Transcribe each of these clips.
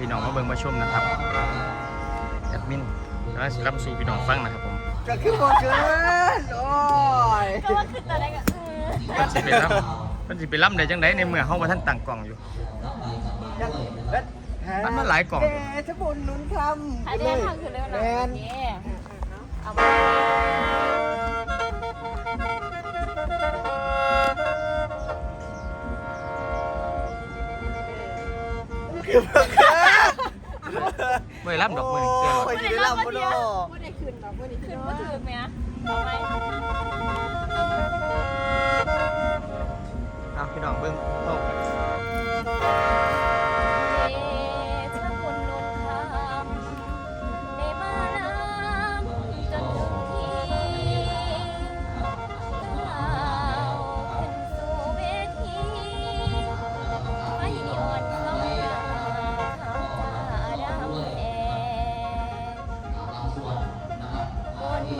พี่น้องมาเบิ่งมาชมนะครับแอดมินกำลังสิรับสู่พี่น้องฟังนะครับผมก็คือบ่เกินโอ้ยก็ว่าคือตอนแรกอะเออเพิ่นสิไปรับเพิ่นสิไปรับได้จังไดในเมื่อเฮาบ่ทันตั้งกล้องอยู่ยังเบ็ดมันมาหลายกล่องเดชบุญหนุนคำถ่ายได้ทางคือเร็วหน่แมอยนโอเคเอามาคือบ่เกิน บ่ได้รับดอกมื้อนี้เกินโอ้ยสิได้รับบ่เนาะพูดได้คืนแบบพูดได้คืนว่าถือไหมอะเอาไหมเอาพี่น้องเบิ่งโอ้เ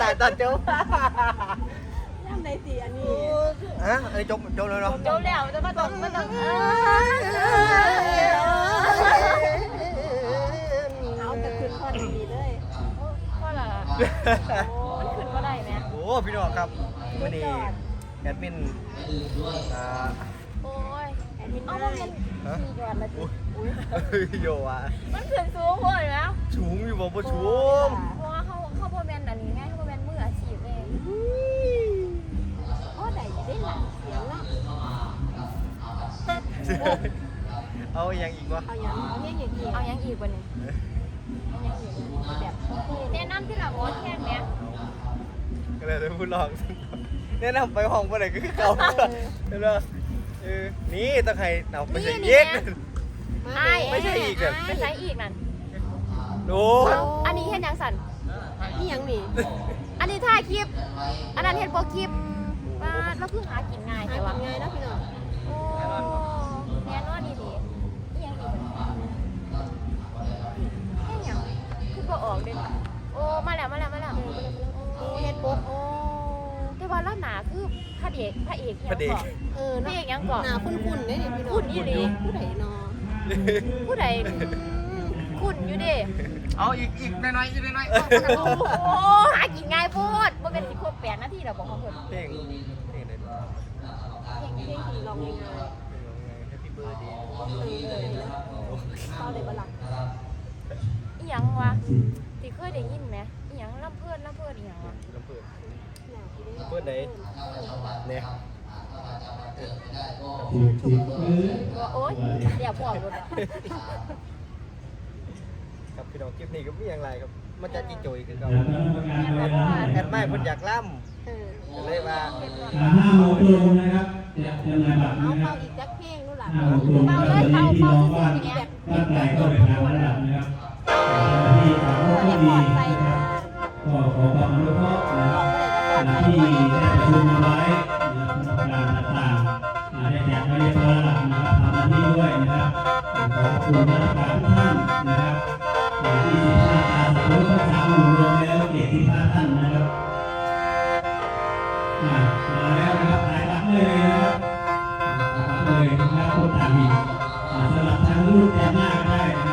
ตายตอนจบย่ำในสีอันนี้ฮะอันนี้จบจบเลยเนาะจบแล้วจะมาต้องมาต้องเอเอาแต่ขึ้นพอดีเลยพอละมันขึ้นว่าได้ไหมโอ้พี่น้องครับวันนี้แอดมินอ่าโอ้ยเอามาเป็นมียอดละจิอุ้ยโยอะมันขึ้นสูงพอแล้วสูงอยู่บ่บ่สูง เอาอย่างอีกวะเอายังเอายังอีกเอายังอีกบ่นี่เอายังอีกแบบแนะนำที่ละหมอแค่เนี้ยก็เลยได้พูดลองแนะนำไปห้องบ่ได้ก็คือเก่าเด้อเออนี่ต้องให้เอาไปใส่เย็ดไม่ใช่อีกอะไม่ใช่อีกนั่นโอ้อันนี้เห็นยังสั่นนี่ยังนี่อันนี้ถ่ายคลิป อันนั้นเห็นโปรคลิปว่าเราเพิ่งหากินง่ายหาใช่กิปะนง่ายเนาะพี่น้อง แต่ว่าแล้วหนาคือพระเอกพระเอกยังพระเอกเกาะเออพระเนาะเอกยังเกาะหน้าคุ้นๆได้ดิพี่น้องคุ้นอีหลีผู้ใดเนาะผู้ใดคุ้นอยู่เดิเอาอีกอีกหน่อยๆอีกหน่อยโอ้หากินง่ายโพดบ่เป็นสิครบแปดนาทีแล้วบอกเขาเพิ่นเพลงเพลงไหนดีเพลงเพลงที่ร้องง่ายแฮปปี้เบิร์ดเดย์ๆเออเลยนะเข้าเลยบ่ล่ะอีหยังวะที่เคยได้ยินไหมอีหยังลำเพื่อนลำเพื่อนอีหยังวะ ลำเพิด หน้าที่ ได้ลำเพิดไหนเนี่ยว่าโอ๊ยเดี๋ยวพอหมดอะครับพี่น้องคลิปนี้ก็มีอย่างไรครับมันจะจีโจยคือเก่าแม่นบ่ว่าแอดไม่เพิ่นอยากล่เออำก็เลยว่าห้าโมงตรงนะครับเตรียมเตรียมรายบัตรเอานะครัเป่าบอีกจักเพลงนู่นล่ะห้าโมงตรงนะครับตอนนี้พี่น้องบ้านบ้านใดก็ไปทางระดับนะครับแต่ที่ทาง ที่ได้ประมไว้นะครับการต่างๆได้แจกไปเด้อล้วนะครับทำหดีด้วยนะครับขอบคุณทุกท่านนะครับที่ท่านอาสาสมัครสามหมู่รวมแล้วเกียรติพาท่านนะครับมาแล้วนะครับหลายรับเลยนะครับรับเลยนะครับคนต่างหิสำหรับทางรุ่นแต่หน้าก็ได้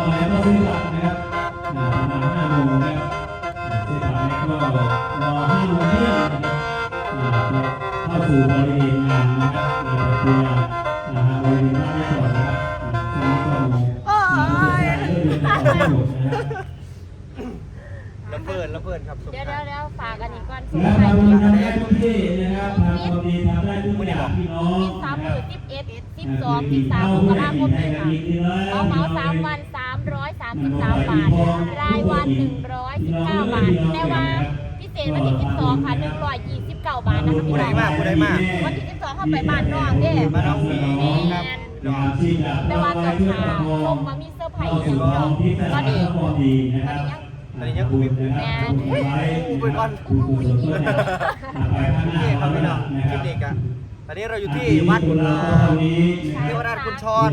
พี่น้องมาแล้วก็ซื้อบัตรนะครับอ่าประมาณห้าโมงนะครับอ่าซื้อบัตรแล้วก็รอห้าโมงครึ่งนะครับอ่าเข้าสู่บริเวณงานนะครับในประตูอ่าบริเวณบ้านแม่ก่อนนะครับอ่าตรงนี้ก็มีมีผู้ชายเดินไปก่อนทั้งหมดนะครับระเบิดระเบิดครับสงเดี๋ยวกเดี๋รายนต์วเดี๋ยวฝากกันอีกก่อนและทำบุญทำได้ทุกที่นะครับทำความดีทำได้ทุกอย่างพี่น้องสิบสามหนะคมื่รับนสิบเอ็ดสิบสองสิบสามมกราคมนี้ค่ะเหมาเหมาสามวัน สามร้อยสามสิบสามบาท รายวันหนึ่งร้อยสิบเก้าบาท แต่ว่าพิเศษวันที่สิบสองค่ะหนึ่งร้อยยี่สิบเก้าบาทนะคะพี่ผู้ใดน้องมากผู้ใดมากวันที่สิบสองเข้าไปบ้านน้องเด้บ้านน้องหมีแมครับนงานที่จะแต่ว่าตอนเช้าลงมามีเซอร์ไพรส์อย่างเดียวตอนนี้ความดีนะครับตอนนี้ยังคุยนะครับคุยไว้อู้ไปก่อนคุยกุศลเพื่อจะไปข้างหน้านี่ครับพี่น้องนะคคลิรับปนี้กันตอนนี้เราอยู่ที่วัดคนเอ่เราอเท่านี้เทวราชคุณชร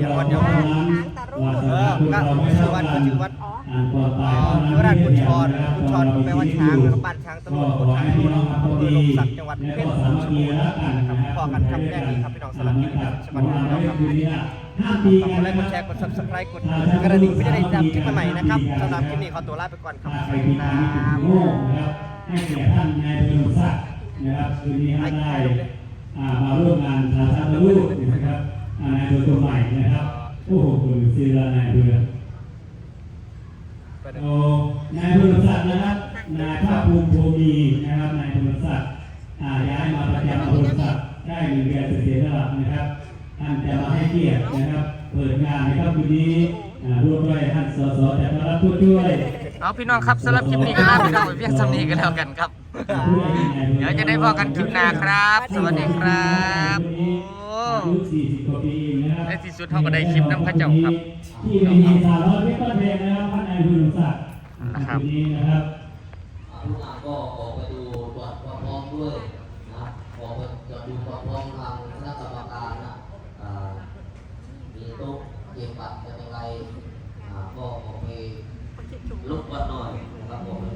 อย่าวันอย่าวันนั้น เออก็ชื่อวัดก็ชื่อวัดอ๋ออ่อนตายเทวราชคุณชรคุณชรแปลว่าช้างนะครับบ้านช้างตำบลโพช้างอำเภอลมศักดิ์จังหวัดเพชรบูรณ์นะครับพอกันครับแน่นี้ครับพี่น้องสลับที่นะครับสวัสดีครับฝากกดไลค์กดแชร์กด subscribe กดกระดิ่งเพื่อจะได้รับคลิปใหม่ๆนะครับสำหรับคลิปนี้ขอตัวลาไปก่อนครับสวัสดีครับให้แก่ท่านนายพลศักดิ์นะครับคืนนี้ท่านได้มาร่วมงานทาทานรูปนะครับนายตัวตัวใหม่นะครับ โอ้โหคุณศิลานายเบื่อโอ้นายพลศักดิ์นะครับ นายภาคภูมิโพมีนะครับ นายพลศักดิ์อ่าย้ายมาประจำพลศักดิ์ได้หนึ่งเดือนเสร็จแล้วนะครับท่านจะมาให้เกียรตินะครับ เปิดงานนะครับวันนี้อ่าร่วมด้วยท่านสสจากพระผู้ช่วยเอาพี่น้องครับสำหรับคลิปนี้ก็ลาพี่น้องไปเพียงสำนีก็แล้วกันครับ เดี๋ยวจะได้พอกันคลิปหน้าครับ สวัสดีครับโอ้ ในที่สุดเท่ากับได้คลิปน้ำพระเจ้าครับที่มีสารวัตรเวทเพลงนะครับพันนายบุญศักดิ์นะครับทุกหลานก็ขอกไปดูตรวจความพร้อมด้วยนะขอกไปดูความพร้อมทางคณะกรรมการนะมีโต๊ะเก็บบัตรเป็นไรก็ออกไปลุกวันหน่อยนะครับผม